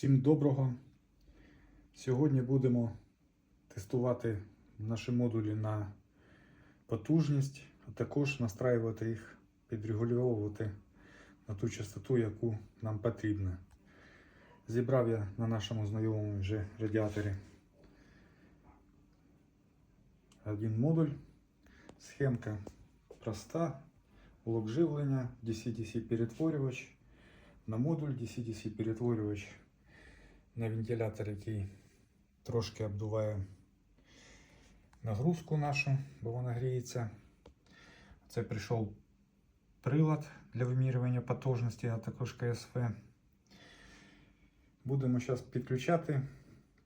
Всім доброго. Сьогодні будемо тестувати наші модулі на потужність, а також настраювати їх, підрегульовувати на ту частоту, яку нам потрібно. Зібрав я на нашому знайомому вже радіаторі один модуль. Схемка проста. Блок живлення, DC-DC перетворювач. На модуль DC-DC перетворювач на вентилятор, який трошки обдуває нагрузку нашу, бо вона гріється. Це прийшов прилад для вимірювання потужності, а також КСФ. Будемо зараз підключати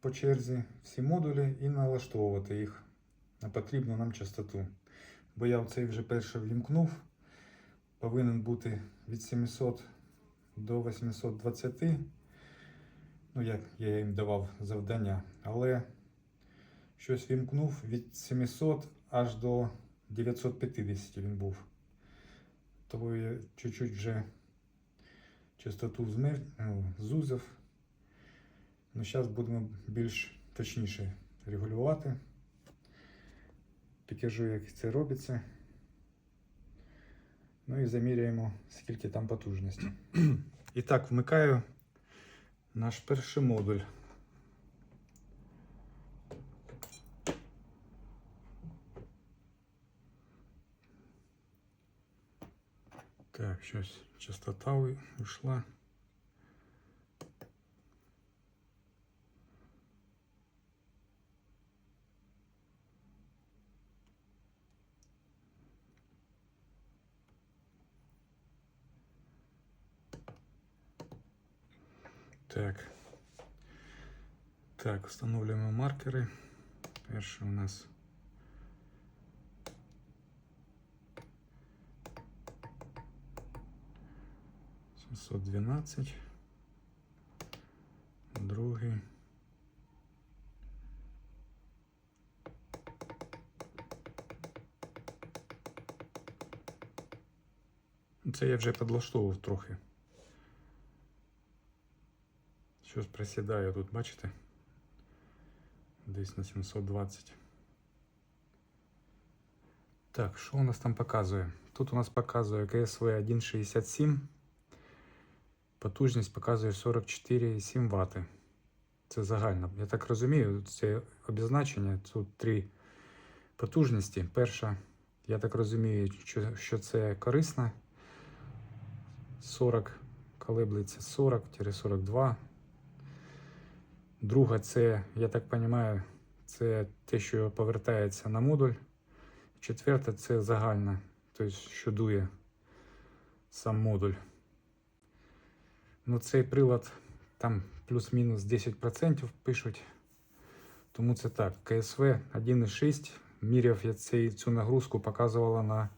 по черзі всі модулі і налаштовувати їх на потрібну нам частоту. Бо я цей вже перший вімкнув. Повинен бути від 700 до 820. Ну, як я їм давав завдання. Але щось вімкнув від 700 аж до 950 він був. Тому я чуть-чуть вже частоту змер... ну, зузив. Ну, зараз будемо більш точніше регулювати. Покажу, як це робиться. Ну і заміряємо, скільки там потужності. І так, вмикаю наш перший модуль. Так, щось частота вийшла. Так. Так, встановлюємо маркери. Перший у нас. Сімсот дванадцять. Другий. Це я вже підлаштовував трохи. Щось присідає тут, бачите? Десь на 720. Так, що у нас там показує? Тут у нас показує КСВ 1.67. Потужність показує 44,7 Вт. Це загально. Я так розумію, це обізначення. Тут три потужності. Перша, я так розумію, що, це корисно. 40 колеблеться 40-42. Друга, це, я так розумію, це те, що повертається на модуль. Четверта це загальна, тобто що дує сам модуль. Ну, цей прилад там плюс-мінус 10% пишуть. Тому це так. КСВ 1,6. Міряв я цей, цю нагрузку, показувала на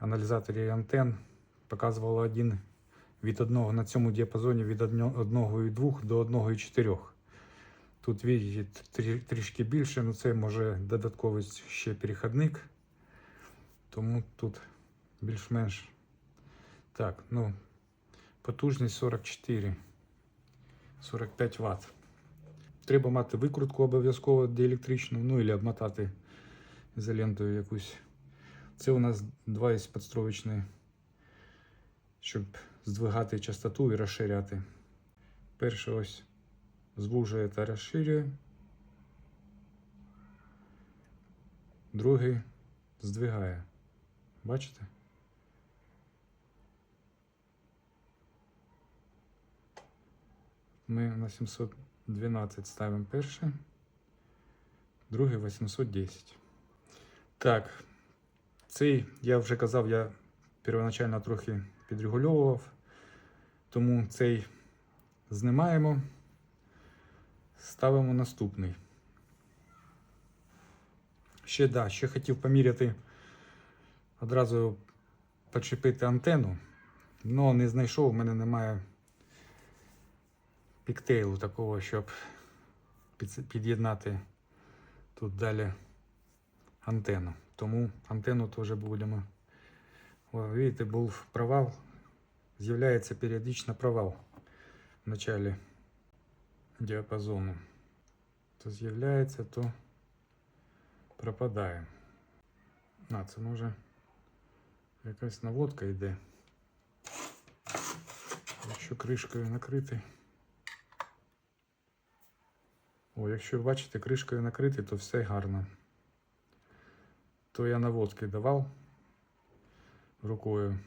аналізаторі антен. Показувала 1 від 1 на цьому діапазоні від 1,2 до 1,4. Тут видите, трішки більше, ну це може додатковий ще перехідник. Тому тут більш-менш так, ну, потужність 44, 45 Вт. Треба мати викрутку обов'язково діелектричну, ну і обмотати ізолентою якусь. Це у нас два із щоб здвигати частоту і розширяти. Перше ось звужує та розширює. Другий здвигає. Бачите? Ми на 712 ставимо перший, другий 810. Так, цей, я вже казав, я первоначально трохи підрегульовував, тому цей знімаємо, ставимо наступний. Ще, да, ще хотів поміряти, одразу почепити антенну, але не знайшов, в мене немає піктейлу такого, щоб під'єднати тут далі антенну. Тому антенну теж будемо. О, видите, був провал. З'являється періодично провал. началі діапазону. То з'являється, то пропадає. А, це може якась наводка йде. Якщо кришкою накрити. О, якщо бачите, кришкою накрити, то все гарно. То я наводки давав рукою.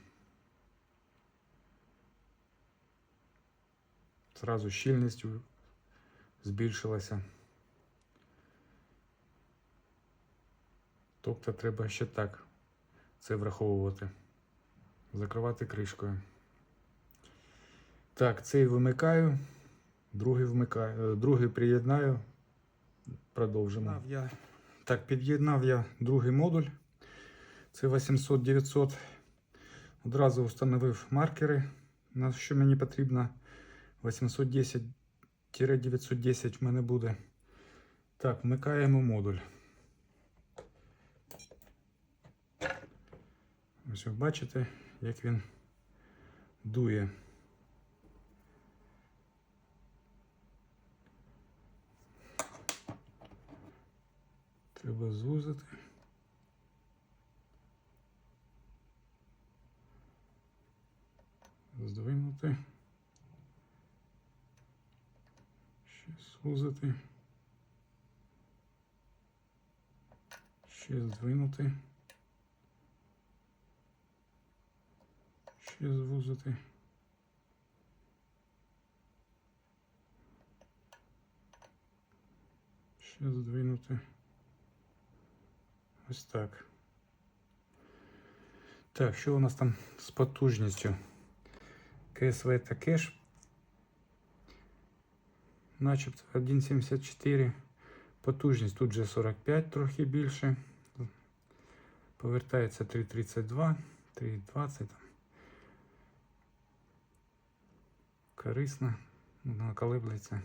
Зразу щільність збільшилася. Тобто треба ще так це враховувати. Закривати кришкою. Так, цей вимикаю, другий вмикаю, е, другий приєднаю. Продовжимо. Я, так, під'єднав я другий модуль. Це 800-900. Одразу встановив маркери, на що мені потрібно. 810-910 в мене буде. Так, вмикаємо модуль. Ось ви бачите, як він дує. Треба звузити. Здвинути. Ще звузити. Ще здвинути. Ще звузити. Ще здвинути. Ось так. Так, що у нас там з потужністю? КСВ та кеш. Начебто 1,74. Потужність тут вже 45 трохи більше. Повертається 3,32, 3,20. там. Корисно. Ну, Наколиблеться.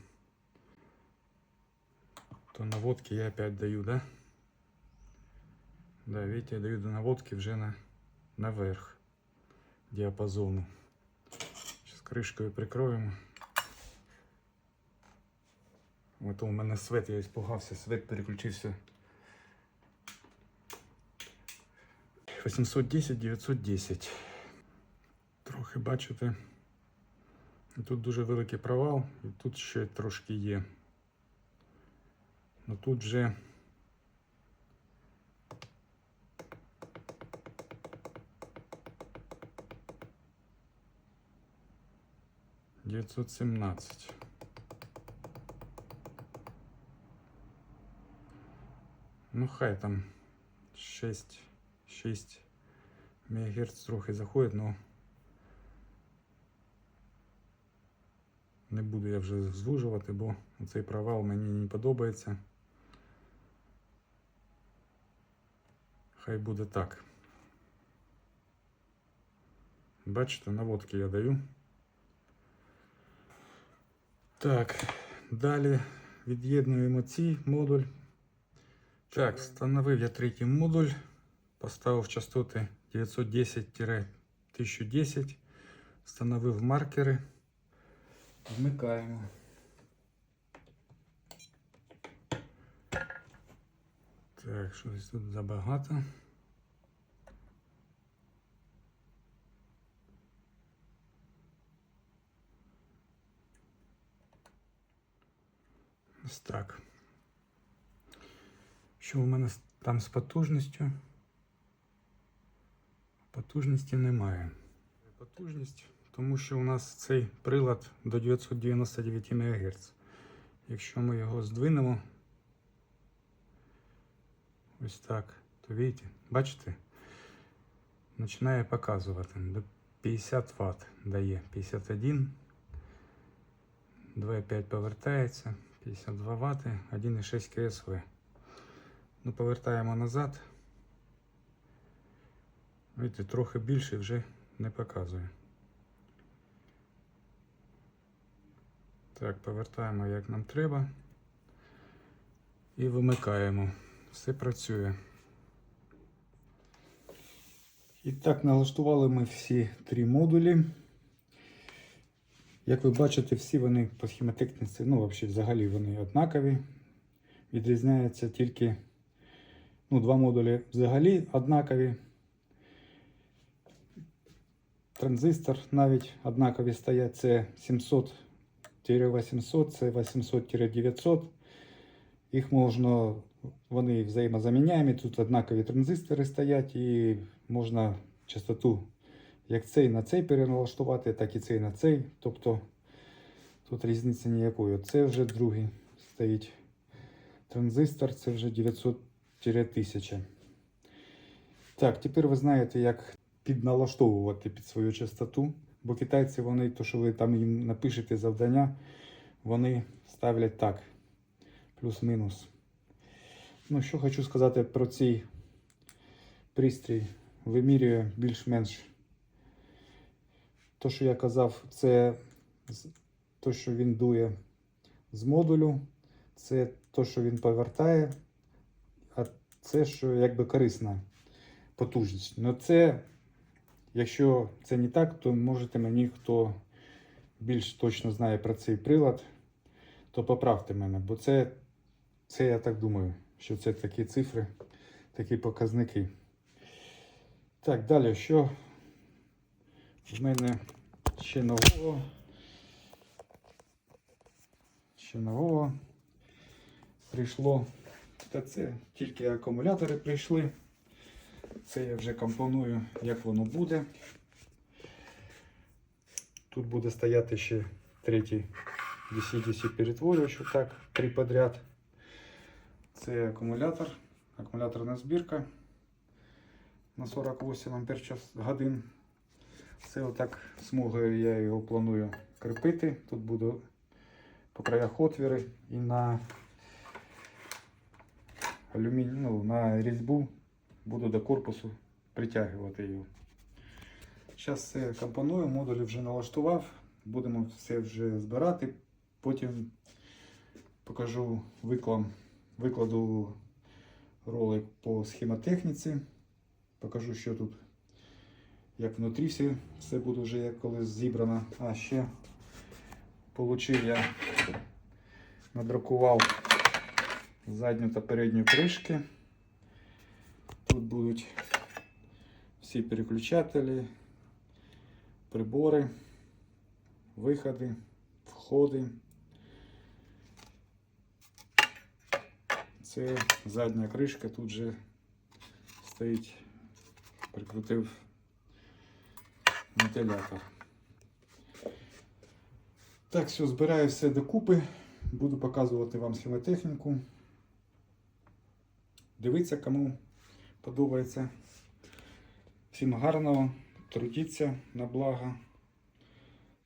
То наводки я опять даю, да? Да, видите, я даю до наводки вже на, наверх діапазону. Зараз кришкою прикроємо. Ото у мене свет, я испугався, свет переключився. 810, 910. Трохи бачите. Тут дуже великий провал, і тут ще трошки є. Ну тут вже дев'ятсот сімнадцять. Ну, хай там 6, 6 МГц трохи заходить, но не буду я вже звужувати, бо цей провал мені не подобається. Хай буде так. Бачите, наводки я даю. Так, далі від'єднуємо цей модуль. Так, встановив я третій модуль, поставив частоти 910-1010, встановив маркери. Вмикаємо. Так, щось тут забагато. Ось так. Що у мене там з потужністю? Потужності немає. Потужність, тому що у нас цей прилад до 999 МГц. Якщо ми його здвинемо ось так, то видите, бачите, починає показувати. До 50 Вт дає 51, 2,5 повертається, 52 Вт, 1,6 КСВ. Ну, повертаємо назад. Видите, трохи більше вже не показує. Так, повертаємо як нам треба. І вимикаємо. Все працює. І так, налаштували ми всі три модулі. Як ви бачите, всі вони по схемотехніці, ну, взагалі вони однакові. Відрізняється тільки ну, два модулі взагалі однакові. Транзистор навіть однакові стоять. Це 700-800, це 800-900. Їх можна, вони взаємозаміняємі. Тут однакові транзистори стоять і можна частоту як цей на цей переналаштувати, так і цей на цей. Тобто тут різниці ніякої. Це вже другий стоїть транзистор, це вже 900-1000. Так, тепер ви знаєте, як підналаштовувати під свою частоту. Бо китайці, вони, то, що ви там їм напишете завдання, вони ставлять так. Плюс-мінус. Ну, що хочу сказати про цей пристрій. Вимірює більш-менш то, що я казав, це то, що він дує з модулю, це то, що він повертає, це, що якби корисна потужність. Ну це, якщо це не так, то можете мені, хто більш точно знає про цей прилад, то поправте мене, бо це, це я так думаю, що це такі цифри, такі показники. Так, далі, що в мене ще нового. Ще нового прийшло. Та це тільки акумулятори прийшли. Це я вже компоную, як воно буде. Тут буде стояти ще третій DC-DC перетворювач, отак, три подряд. Це акумулятор, акумуляторна збірка на 48 ампер час годин. Це отак смугою я його планую кріпити. Тут буду по краях отвіри і на алюміній, ну, на різьбу буду до корпусу притягувати його. Зараз все компоную, модулі вже налаштував, будемо все вже збирати. Потім покажу виклад, викладу ролик по схемотехніці. Покажу, що тут як внутрі все, все буде вже як колись зібрано. А ще получив я, надрукував задню та передню кришки. Тут будуть всі переключателі, прибори, виходи, входи. Це задня кришка, тут же стоїть, прикрутив вентилятор. Так, все, збираю все докупи. Буду показувати вам схемотехніку. Дивіться, кому подобається. Всім гарного, трудіться на благо.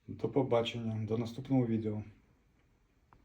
До побачення, до наступного відео.